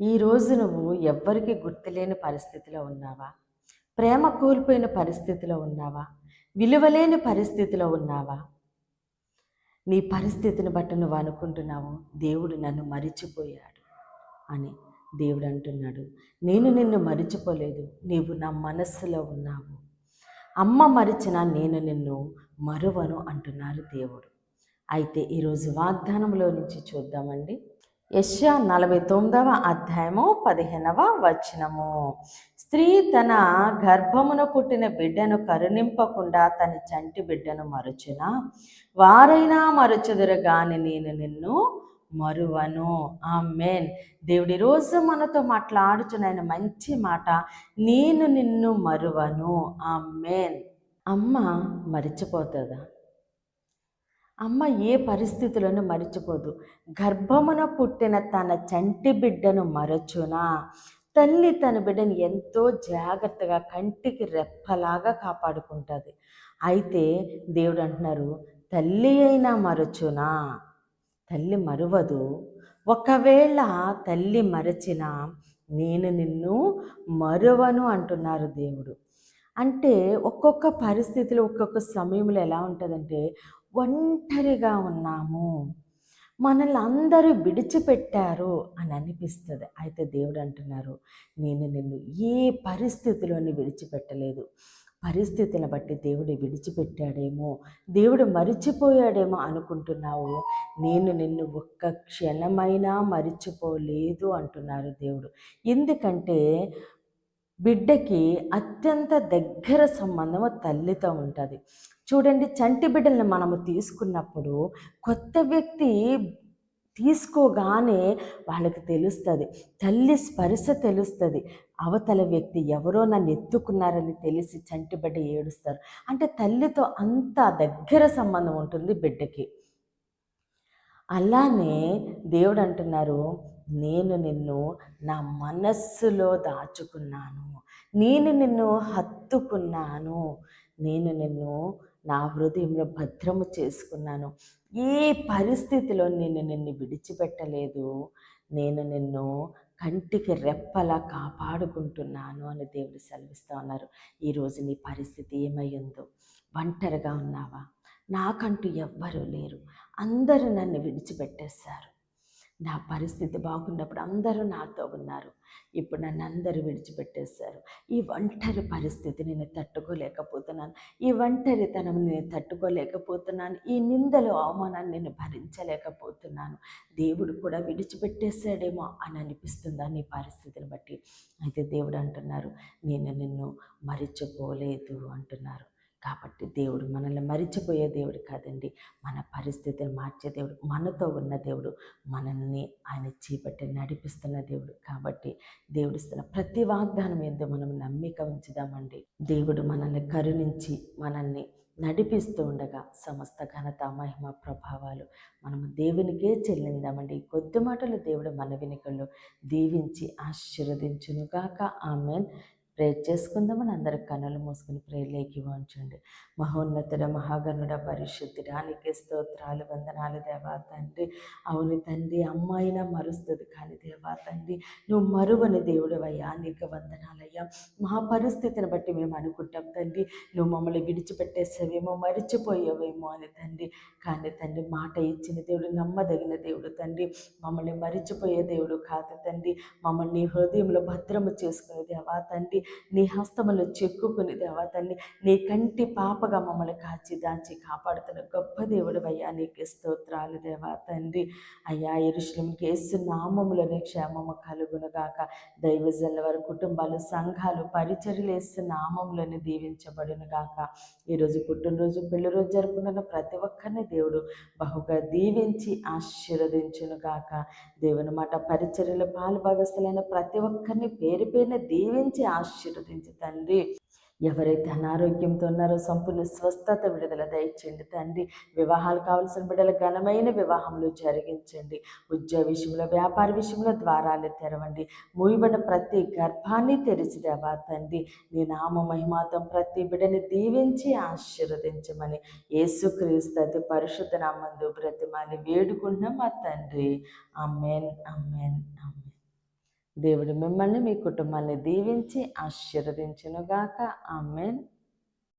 ఈరోజు నువ్వు ఎవ్వరికి గుర్తులేని పరిస్థితిలో ఉన్నావా? ప్రేమ కోల్పోయిన పరిస్థితిలో ఉన్నావా? విలువలేని పరిస్థితిలో ఉన్నావా? నీ పరిస్థితిని బట్టి నువ్వు అనుకుంటున్నావు దేవుడు నన్ను మరిచిపోయాడు అని దేవుడు అంటున్నాడు. నేను నిన్ను మరిచిపోలేదు నీవు నా మనస్సులో ఉన్నావు. అమ్మ మరిచిన నేను నిన్ను మరువను అంటున్నారు దేవుడు. అయితే ఈరోజు వాగ్దానంలో నుంచి చూద్దామండి. యశ్యా నలభై తొమ్మిదవ అధ్యాయము పదిహేనవ వచనము. స్త్రీ తన గర్భమున పుట్టిన బిడ్డను కరుణింపకుండా తన చంటి బిడ్డను మరుచున వారైనా మరుచుదురు గాని నేను నిన్ను మరువను. ఆ మేన్ దేవుడి రోజు మనతో మాట్లాడుచున్న మంచి మాట నేను నిన్ను మరువను. ఆ మేన్ అమ్మ మరిచిపోతుందా? అమ్మ ఏ పరిస్థితులను మరిచిపోదు. గర్భమున పుట్టిన తన చంటి బిడ్డను మరచునా? తల్లి తన బిడ్డను ఎంతో జాగ్రత్తగా కంటికి రెప్పలాగా కాపాడుకుంటుంది. అయితే దేవుడు అంటున్నారు తల్లి అయినా మరచునా? తల్లి మరువదు. ఒకవేళ తల్లి మరచిన నేను నిన్ను మరువను అంటున్నారు దేవుడు. అంటే ఒక్కొక్క పరిస్థితిలో ఒక్కొక్క సమయంలో ఎలా ఉంటుందంటే ఒంటరిగా ఉన్నాము. మనల్ని అందరూ విడిచిపెట్టారు అని అనిపిస్తుంది. అయితే దేవుడు అంటున్నారు నేను నిన్ను ఏ పరిస్థితిలోని విడిచిపెట్టలేదు. పరిస్థితిని బట్టి దేవుడు విడిచిపెట్టాడేమో దేవుడు మరిచిపోయాడేమో అనుకుంటున్నావు. నేను నిన్ను ఒక్క క్షణమైనా మరిచిపోలేదు అంటున్నారు దేవుడు. ఎందుకంటే బిడ్డకి అత్యంత దగ్గర సంబంధము తల్లితో ఉంటుంది. చూడండి చంటి బిడ్డల్ని మనము తీసుకున్నప్పుడు కొత్త వ్యక్తి తీసుకోగానే వాళ్ళకి తెలుస్తుంది. తల్లి స్పర్శ తెలుస్తుంది. అవతల వ్యక్తి ఎవరో నన్ను ఎత్తుకున్నారని తెలిసి చంటి బిడ్డ ఏడుస్తారు. అంటే తల్లితో అంత దగ్గర సంబంధం ఉంటుంది బిడ్డకి. అలానే దేవుడు అంటున్నారు నేను నిన్ను నా మనస్సులో దాచుకున్నాను. నేను నిన్ను హత్తుకున్నాను. నేను నిన్ను నా హృదయంలో భద్రము చేసుకున్నాను. ఏ పరిస్థితిలో నేను నిన్ను విడిచిపెట్టలేదు నేను నిన్ను కంటికి రెప్పలా కాపాడుకుంటున్నాను అని దేవుడు సెలవిస్తూ ఉన్నారు. ఈరోజు నీ పరిస్థితి ఏమై ఉందో ఒంటరిగా ఉన్నావా? నాకంటూ ఎవ్వరూ లేరు. అందరూ నన్ను విడిచిపెట్టేశారు. నా పరిస్థితి బాగున్నప్పుడు అందరూ నాతో ఉన్నారు. ఇప్పుడు నన్ను అందరూ విడిచిపెట్టేశారు. ఈ ఒంటరి పరిస్థితి నేను తట్టుకోలేకపోతున్నాను. ఈ ఒంటరితనం నేను తట్టుకోలేకపోతున్నాను. ఈ నిందలు అవమానాన్ని నేను భరించలేకపోతున్నాను. దేవుడు కూడా విడిచిపెట్టేశాడేమో అని అనిపిస్తుందా నీ పరిస్థితిని బట్టి? అయితే దేవుడు అంటున్నారు నేను నిన్ను మరిచిపోలేదు అంటున్నారు. కాబట్టి దేవుడు మనల్ని మరిచిపోయే దేవుడు కాదండి. మన పరిస్థితిని మార్చే దేవుడు మనతో ఉన్న దేవుడు మనల్ని ఆయన చీపట్టి నడిపిస్తున్న దేవుడు. కాబట్టి దేవుడు ఇస్తున్న ప్రతి వాగ్దానం ఏందో మనం నమ్మిక ఉంచుదామండి. దేవుడు మనల్ని కరుణించి మనల్ని నడిపిస్తూ ఉండగా సమస్త ఘనత మహిమ ప్రభావాలు మనము దేవునికే చెల్లిందామండి. కొద్ది మాటలు దేవుడు మన వెనుకల్లో దీవించి ఆశీర్వదించునుగాక. ఆమెన్. ప్రేర్ చేసుకుందామని అందరి కన్నులు మూసుకుని ప్రేర్లేకి వంచండి. మహోన్నతుడ మహాగణుడ పరిశుద్ధుడానికి స్తోత్రాలు వందనాలు దేవా తండ్రి. అవును తండ్రి అమ్మాయిన మరుస్తుంది కానీ దేవా తండ్రి నువ్వు మరువని దేవుడు అయ్యా నీకు వందనాలయ్యా. మా పరిస్థితిని బట్టి మేము అనుకుంటాం తండ్రి. నువ్వు మమ్మల్ని విడిచిపెట్టేసావేమో మరిచిపోయావేమో అని తండ్రి. కానీ తండ్రి మాట ఇచ్చిన దేవుడు నమ్మదగిన దేవుడు తండ్రి. మమ్మల్ని మరిచిపోయే దేవుడు కాదు తండ్రి. మమ్మల్ని హృదయంలో భద్రము చేసుకునే దేవా తండ్రి. నీ హస్తములు చెక్కుకుని దేవా తల్లి నీ కంటి పాపగా మమ్మల్ని కాచి దాంచి కాపాడుతున్న గొప్ప దేవుడు అయ్యా నీకు స్తోత్రాలు దేవా తండ్రి. అయ్యా ఇరుషులం కేసు నామములనే క్షేమము కలుగునుగాక. దైవజల్ల వారి కుటుంబాలు సంఘాలు పరిచర్యలు వేస్తే నామములని దీవించబడును గాక ఈరోజు పుట్టినరోజు పెళ్ళి రోజు జరుపుకున్న ప్రతి ఒక్కరిని దేవుడు బహుగా దీవించి ఆశీర్వదించును గాక దేవుని మాట పరిచర్యలు పాలు భాగస్థులైన ప్రతి ఒక్కరిని పేరు పేరున దీవించి ఆశ ఆశీర్వదించి తండ్రి. ఎవరైతే అనారోగ్యంతో ఉన్నారో సంపూర్ణ స్వస్థత విడుదల దయచండి తండ్రి. వివాహాలు కావాల్సిన బిడ్డల ఘనమైన వివాహంలో జరిగించండి. ఉద్యోగ విషయంలో వ్యాపార విషయంలో ద్వారాలు తెరవండి. మూయబడిన ప్రతి గర్భాన్ని తెరిచిదేవా తండ్రి. నీ నామ మహిమాతం ప్రతి బిడ్డని దీవించి ఆశీర్వదించమని యేసుక్రీస్తు అతి పరిశుద్ధ నామందు బ్రతిమాలి వేడుకున్నాం మా తండ్రి. అమ్మేన్ అమ్మేన్ అమ్మేన్ దేవుడు మిమ్మల్ని మీ కుటుంబాన్ని దీవించి ఆశీర్వదించునుగాక. ఆమెన్.